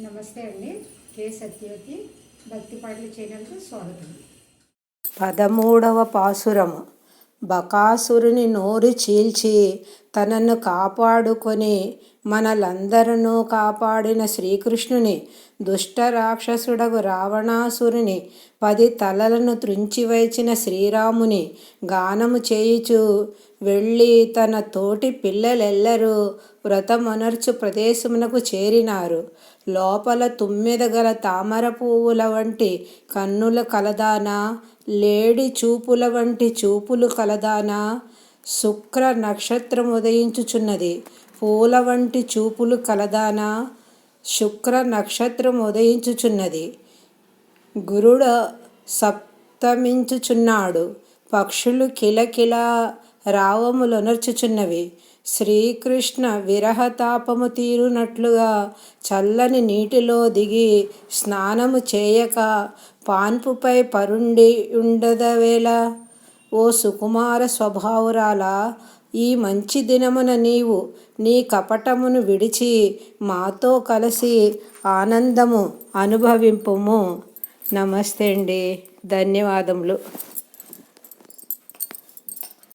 నమస్తే అండి. కే సత్యవతి భక్తి పాటల ఛానల్కు స్వాగతం. పదమూడవ పాసురము బకాసురుని నోరు చీల్చి తనను కాపాడుకొని మనలందరూ కాపాడిన శ్రీకృష్ణుని దుష్ట రాక్షసుడగు రావణాసురుని పది తలలను త్రుంచివైచిన శ్రీరాముని గానము చేయుచు వెళ్ళి తన తోటి పిల్లలెల్లరూ వ్రతమనర్చు ప్రదేశమునకు చేరినారు. లోపల తుమ్మెద గల తామర పువ్వుల వంటి కన్నుల కలదానా లేడి చూపుల వంటి చూపులు కలదానా? శుక్ర నక్షత్రం ఉదయించుచున్నది. పూల వంటి చూపులు కలదానా? శుక్ర నక్షత్రం ఉదయించుచున్నది. గురుడు సప్తమించుచున్నాడు. పక్షులు కిలకిల రావములొనర్చుచున్నవి శ్రీకృష్ణ విరహతాపము తీరునట్లుగా చల్లని నీటిలో దిగి స్నానము చేయక పాన్పుపై పరుండి ఉండదవేళ ఓ సుకుమార స్వభావురాల ఈ మంచి దినమున నీవు నీ కపటమును విడిచి మాతో కలిసి ఆనందము అనుభవింపుము. నమస్తే అండి. ధన్యవాదములు.